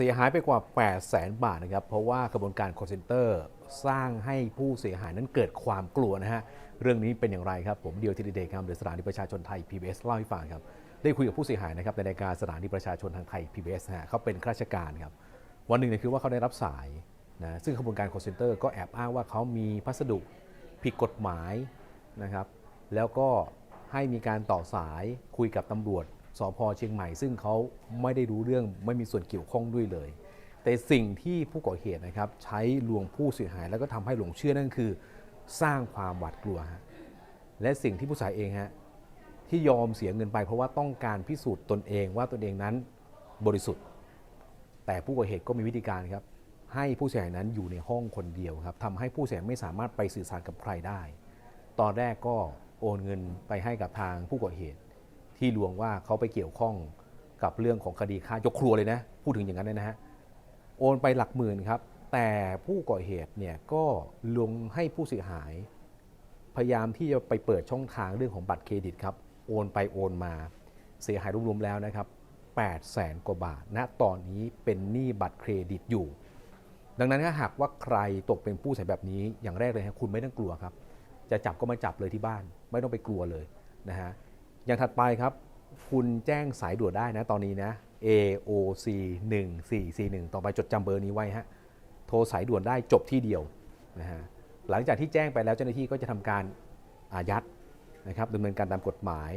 สียหายไปกว่า 8 0 0แสนบาทนะครับ เพราะว่ากระบวนการ call center สร้างให้ผู้เสียหายนั้นเกิดความกลัวนะฮะ เรื่องนี้เป็นอย่างไรครับ ผมเดียวทีเดเดครับเดอสถานีประชาชนไทย PBS เล่าให้ฟังครับ ได้คุยกับผู้เสียหายนะครับในรายการสถานีประชาชนทางไทย PBS นะฮะเขาเป็นข้าราชการครับ วันหนึ่งเนี่ยคือว่าเขาได้รับสายนะซึ่งกระบวนการ call center ก็แอบอ้างว่าเขามีพัสดุผิดกฎหมายนะครับ แล้วก็ให้มีการต่อสายคุยกับตำรวจ สพเชียงใหม่ ซึ่งเขาไม่ได้รู้เรื่องไม่มีส่วนเกี่ยวข้องด้วยเลย แต่สิ่งที่ผู้ก่อเหตุนะครับใช้ลวงผู้เสียหาย แล้วก็ทำให้หลงเชื่อนั่นคือ สร้างความหวาดกลัวฮะและสิ่งที่ผู้เสียหายเองฮะที่ยอมเสียเงินไป เพราะว่าต้องการพิสูจน์ตนเองว่าตนเองนั้นบริสุทธิ์ แต่ผู้ก่อเหตุก็มีวิธีการครับให้ผู้เสียหายนั้นอยู่ในห้องคนเดียวครับทำให้ผู้เสียหายไม่สามารถไปสื่อสารกับใครได้ ตอนแรกก็โอนเงินไปให้กับทางผู้ก่อเหตุ ที่ลวงว่าเขาไปเกี่ยวข้องกับเรื่องของคดีฆ่ายกครัวเลยนะ พูดถึงอย่างนั้นเลยนะฮะ โอนไปหลักหมื่นครับ แต่ผู้ก่อเหตุเนี่ยก็ลวงให้ผู้เสียหาย พยายามที่จะไปเปิดช่องทางเรื่องของบัตรเครดิตครับ โอนไปโอนมา เสียหายรวมๆแล้วนะครับ8แสนกว่าบาทณตอนนี้เป็นหนี้บัตรเครดิตอยู่ ดังนั้นถ้าหากว่าใครตกเป็นผู้เสียแบบนี้อย่างแรกเลยฮะคุณไม่ต้องกลัวครับ จะจับก็มาจับเลยที่บ้าน ไม่ต้องไปกลัวเลยนะฮะ อย่างถัดไปครับ คุณแจ้งสายด่วนได้นะตอนนี้นะ AOC 1441ต่อไปจดจำเบอร์นี้ไว้ฮะ โทรสายด่วนได้จบที่เดียวนะฮะ หลังจากที่แจ้งไปแล้วเจ้าหน้าที่ก็จะทำการอายัดนะครับดำเนินการตามกฎหมาย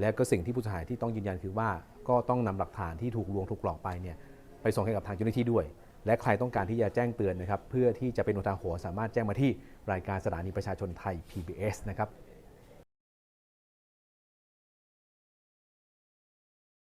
และก็สิ่งที่ผู้เสียหายที่ต้องยืนยันคือว่าก็ต้องนำหลักฐานที่ถูกลวงถูกหลอกไปเนี่ยไปส่งให้กับทางเจ้าหน้าที่ด้วย และใครต้องการที่จะแจ้งเตือนนะครับเพื่อที่จะเป็นอุทาหรณ์สามารถแจ้งมาที่รายการสถานีประชาชนไทย PBS นะครับ